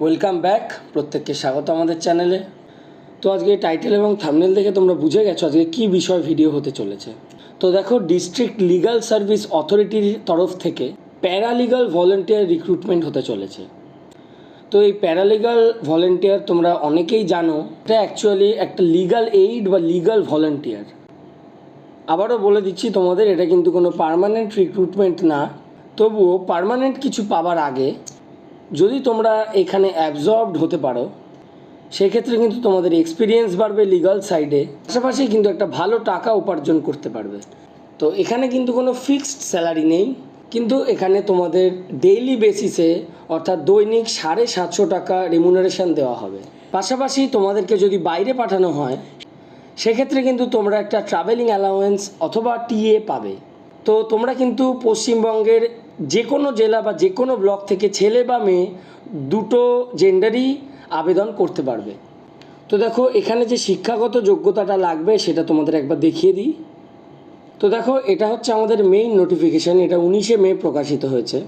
Welcome back প্রত্যেককে স্বাগত আমাদের চ্যানেলে। তো আজকে টাইটেল এবং থামনেল দেখে তোমরা বুঝে গেছো আজকে কী বিষয় ভিডিও হতে চলেছে। তো দেখো ডিস্ট্রিক্ট লিগাল সার্ভিস অথরিটির তরফ থেকে প্যারালিগাল ভলেন্টিয়ার রিক্রুটমেন্ট হতে চলেছে। তো এই প্যারালিগাল ভলেন্টিয়ার তোমরা অনেকেই জানো, এটা অ্যাকচুয়ালি একটা লিগাল এইড বা লিগাল ভলেন্টিয়ার আবারও বলে দিচ্ছি তোমাদের, এটা কিন্তু কোনো পার্মানেন্ট রিক্রুটমেন্ট না। তবুও পার্মানেন্ট কিছু পাবার আগে যদি তোমরা এখানে অ্যাবজর্বড হতে পারো, সেক্ষেত্রে কিন্তু তোমাদের এক্সপিরিয়েন্স বাড়বে লিগাল সাইডে পাশাপাশি কিন্তু একটা ভালো টাকা উপার্জন করতে পারবে। তো এখানে কিন্তু কোনো ফিক্সড স্যালারি নেই। কিন্তু এখানে তোমাদের ডেইলি বেসিসে অর্থাৎ দৈনিক সাড়ে সাতশো টাকা রেমুনারেশন দেওয়া হবে। পাশাপাশি তোমাদেরকে যদি বাইরে পাঠানো হয়, সেক্ষেত্রে কিন্তু তোমরা একটা ট্রাভেলিং অ্যালাওয়েন্স অথবা টিএ পাবে। তো তোমরা কিন্তু পশ্চিমবঙ্গের যে কোনো জেলা বা যে কোনো ব্লক থেকে ছেলে বা মেয়ে দুটো জেন্ডারই আবেদন করতে পারবে। তো দেখো, এখানে যে শিক্ষাগত যোগ্যতাটা লাগবে সেটা তোমাদের একবার দেখিয়ে দিই। তো দেখো, এটা হচ্ছে আমাদের মেইন নোটিফিকেশান এটা উনিশে মে প্রকাশিত হয়েছে।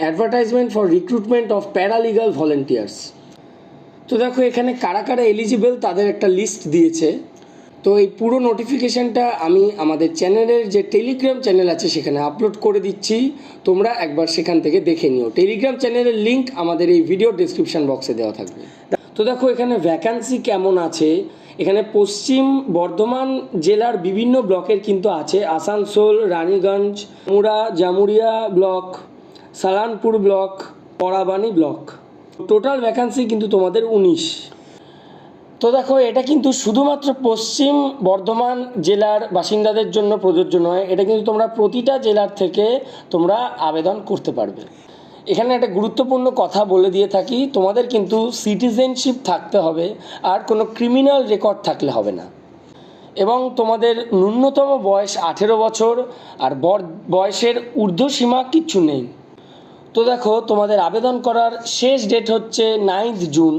Advertisement for recruitment of paralegal volunteers তো দেখো, এখানে কারা কারা এলিজিবল তাদের একটা লিস্ট দিয়েছে। তো এই পুরো নোটিফিকেশানটা আমি আমাদের চ্যানেলের যে টেলিগ্রাম চ্যানেল আছে সেখানে আপলোড করে দিচ্ছি। তোমরা একবার সেখান থেকে দেখে নিও। টেলিগ্রাম চ্যানেলের লিঙ্ক আমাদের এই ভিডিও ডিসক্রিপশন বক্সে দেওয়া থাকবে। তো দেখো এখানে ভ্যাকান্সি কেমন আছে? এখানে পশ্চিম বর্ধমান জেলার বিভিন্ন ব্লকের কিন্তু আছে। আসানসোল, রানীগঞ্জ মুড়া Jamuria block, Salanpur block Barabani block. Total vacancy কিন্তু তোমাদের উনিশ। তো দেখো, এটা কিন্তু শুধুমাত্র পশ্চিম বর্ধমান জেলার বাসিন্দাদের জন্য প্রযোজ্য নয়, এটা কিন্তু তোমরা প্রতিটা জেলার থেকে তোমরা আবেদন করতে পারবে। এখানে একটা গুরুত্বপূর্ণ কথা বলে দিয়ে থাকি, তোমাদের কিন্তু সিটিজেনশিপ থাকতে হবে, আর কোনো ক্রিমিনাল রেকর্ড থাকলে হবে না। এবং তোমাদের ন্যূনতম বয়স আঠেরো বছর, আর বয়সের ঊর্ধ্বসীমা কিচ্ছু নেই। তো দেখো, তোমাদের আবেদন করার শেষ ডেট হচ্ছে নাইন্থ জুন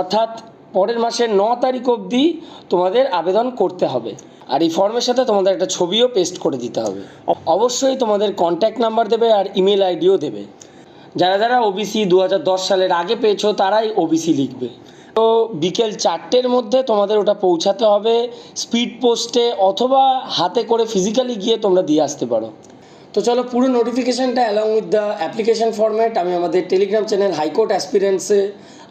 অর্থাৎ পরের মাসের ন তারিখ অবধি তোমাদের আবেদন করতে হবে। আর এই ফর্মের সাথে তোমাদের একটা ছবিও পেস্ট করে দিতে হবে। অবশ্যই তোমাদের কন্ট্যাক্ট নাম্বার দেবে আর ইমেল আইডিও দেবে। যারা যারা ওবিসি দু হাজার দশ সালের আগে পেয়েছ, তারাই ওবিসি লিখবে। তো বিকেল চারটের মধ্যে তোমাদের ওটা পৌঁছাতে হবে। স্পিড পোস্টে অথবা হাতে করে ফিজিক্যালি গিয়ে তোমরা দিয়ে আসতে পারো। তো চলো, পুরো নোটিফিকেশানটা along with the application format আমি আমাদের টেলিগ্রাম চ্যানেল হাইকোর্ট অ্যাসপিরেন্সে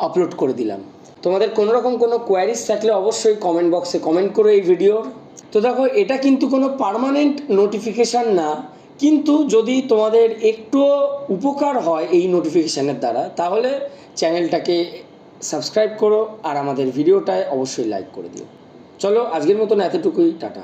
আপলোড করে দিলাম। তোমাদের কোনো রকম কোনো কোয়ারিজ থাকলে অবশ্যই কমেন্ট বক্সে কমেন্ট করো এই ভিডিওর তো দেখো, এটা কিন্তু কোনো পারমানেন্ট নোটিফিকেশান না। কিন্তু যদি তোমাদের একটু উপকার হয় এই নোটিফিকেশানের দ্বারা, তাহলে চ্যানেলটাকে সাবস্ক্রাইব করো আর আমাদের ভিডিওটায় অবশ্যই লাইক করে দিও। চলো, আজকের মতন এতটুকুই, টাটা।